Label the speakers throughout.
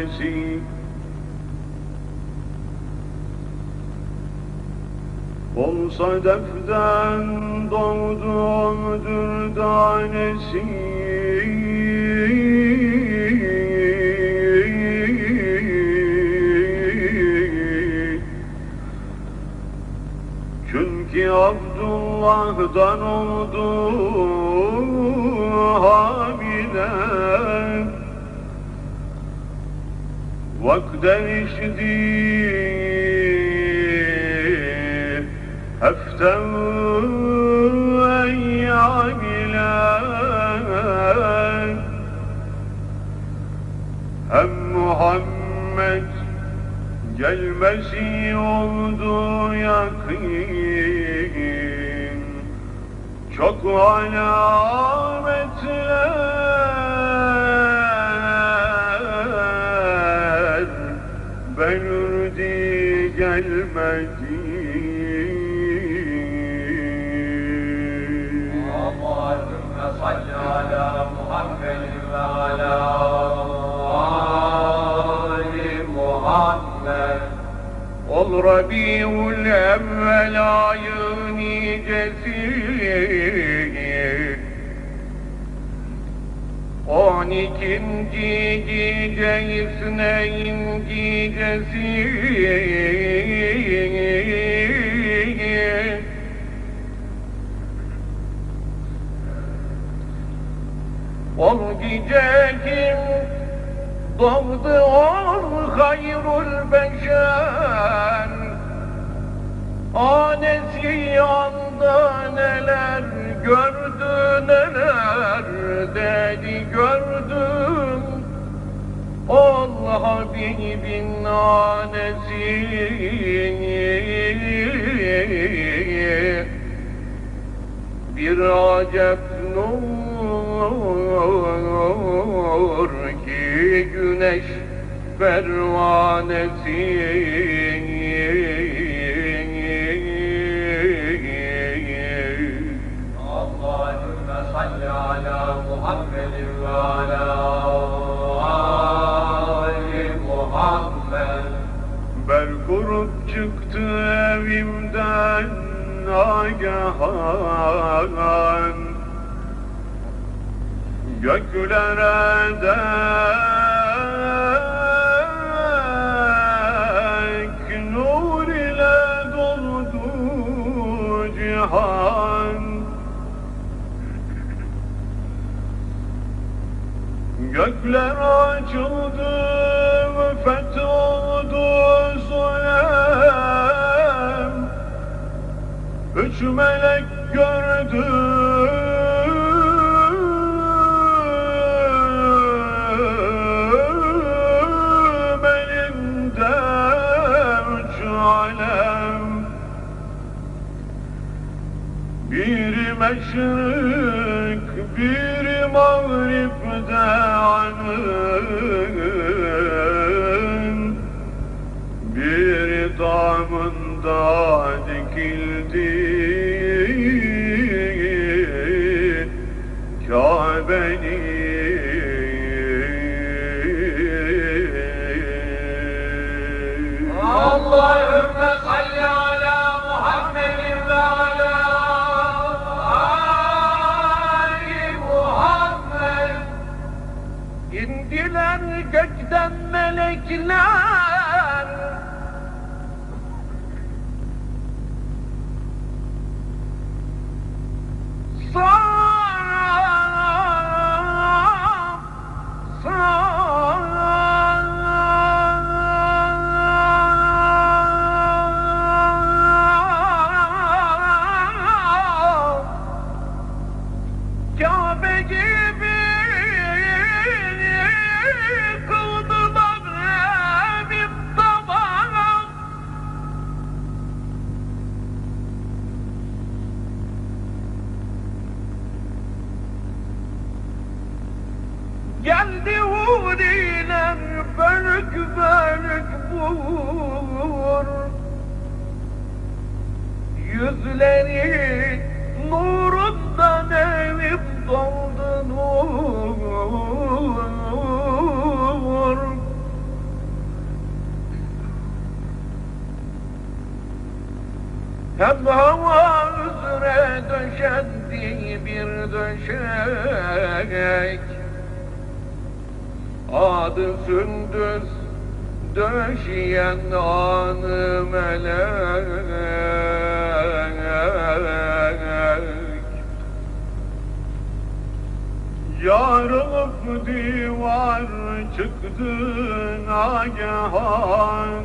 Speaker 1: tanesi Olsa deften doğdum dürdanesi Çünkü Abdullah'dan oldu hamile Vakt erişti heften eyyam ile Hem Muhammed gelmesi oldu yakin Çok alametler gece isneyn gecesi Ol gece kim doğdu ol hayrul Anesi yanda neler gördü neler dedi gördüm ol Habibin anesini bir acep nur ki güneş
Speaker 2: pervanesini Allahümme salli ala Muhammedin
Speaker 1: ve ala çıktı evimden nagahan Göklere dek nur ile doldu cihan. Gökler açıldı, fetholdu Üç melek gördüm biri meşrik, biri mağripte anın Biri damında dikildi நினைக்கினார் duvriyle bölük bölük vur Yüzleri nurundan evim doldu nur Hem hava üzere döşendi bir döşek Adı sündüz döşeyen anı melek. Yarılıp divar çıktı nagehan.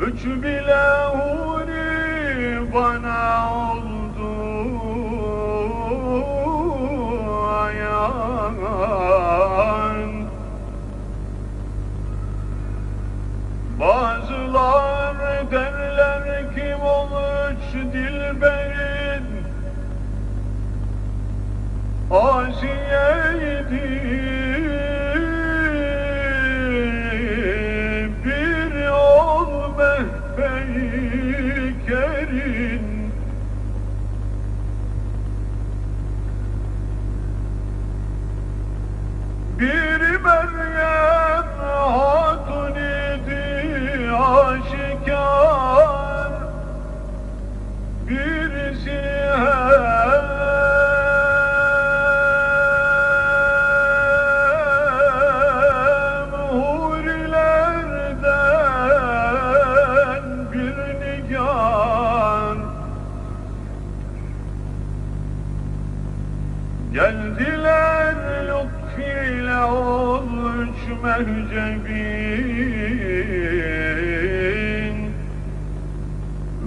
Speaker 1: Üç bile huri bana 我心也一定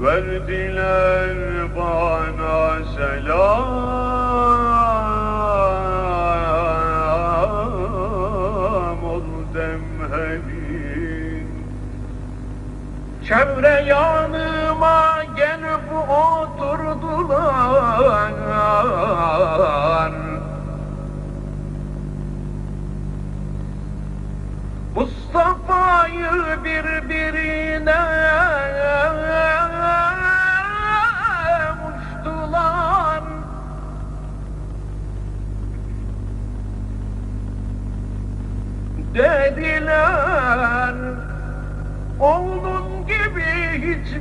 Speaker 1: Verdiler bana selam. Ol demherin Çevre yanıma gelip oturdular. Mustafa'yı birbirine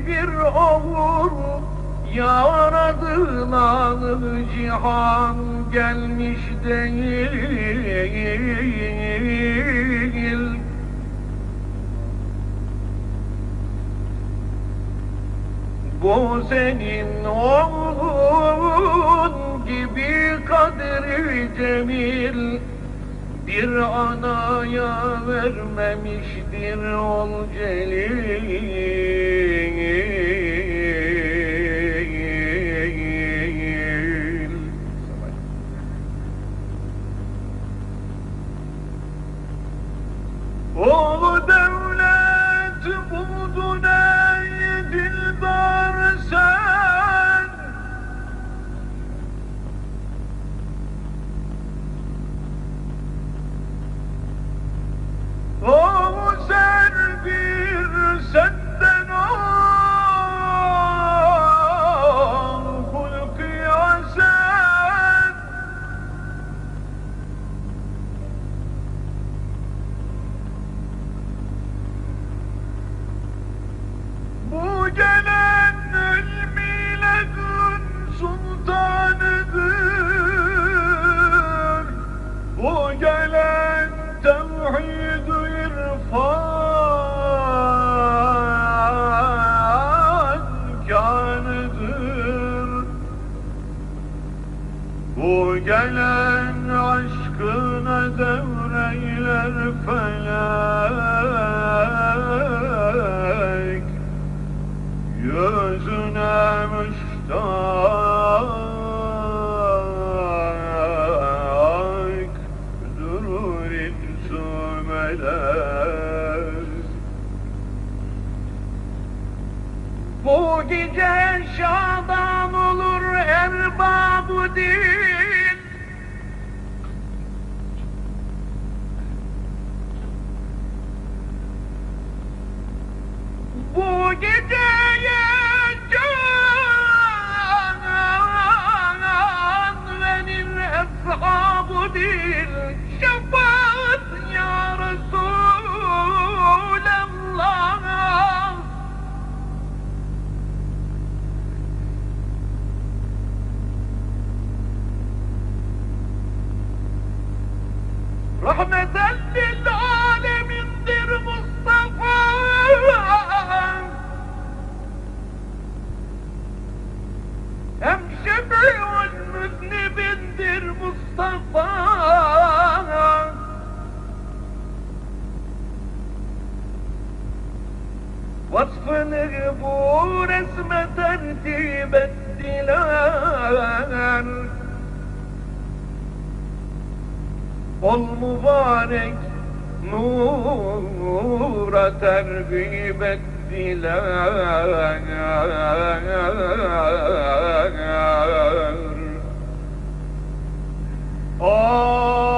Speaker 1: hiçbir oğul Yaradılan cihan gelmiş değil. Bu senin oğlun gibi kadri cemil. Bir anaya vermemiştir ol celil. İnsü melek Bu gece şadan olur erbabı din. Bu geceye mübarek nura tergib ettiler. Amine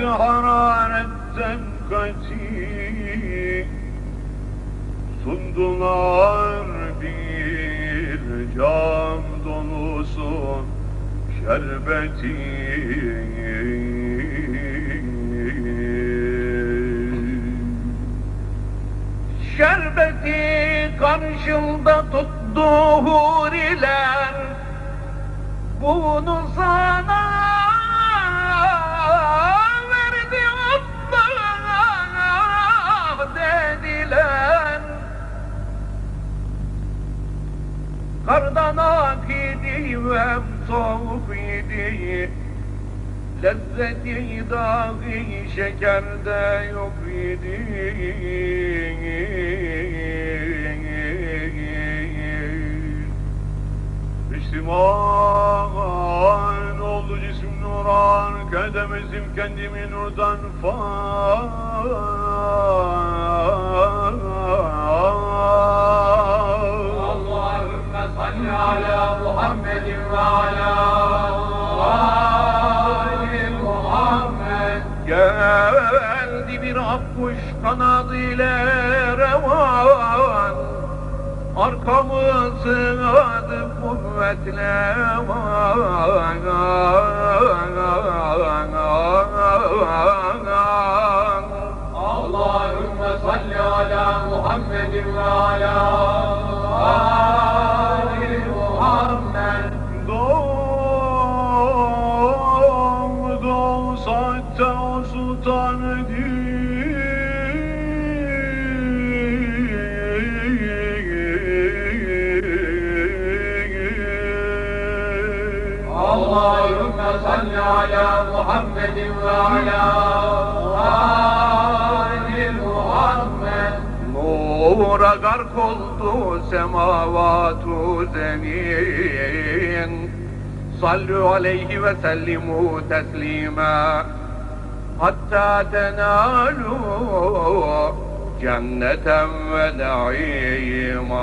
Speaker 1: hararetten kati Sundular bir cam dolusu şerbeti. Şerbeti karşımda tuttu huriler. Bunu sana Ve soğuk idi Lezzeti dağı şekerde yok idi Müslüman oldu cism nuran Kedemezim kendimi nurdan far
Speaker 2: Ala Muhammedin ve ala Ali Muhammed.
Speaker 1: Geldi bir akkuş kanadıyla revan Arkamı sığadı kuvvetle
Speaker 2: Allahümme salli ala Muhammedin ve ala ala Muhammedin ve ala.
Speaker 1: Nura gark oldu semavatu zemin Sallu aleyhi ve sellimu teslima Hatta tenalu cenneten ve naima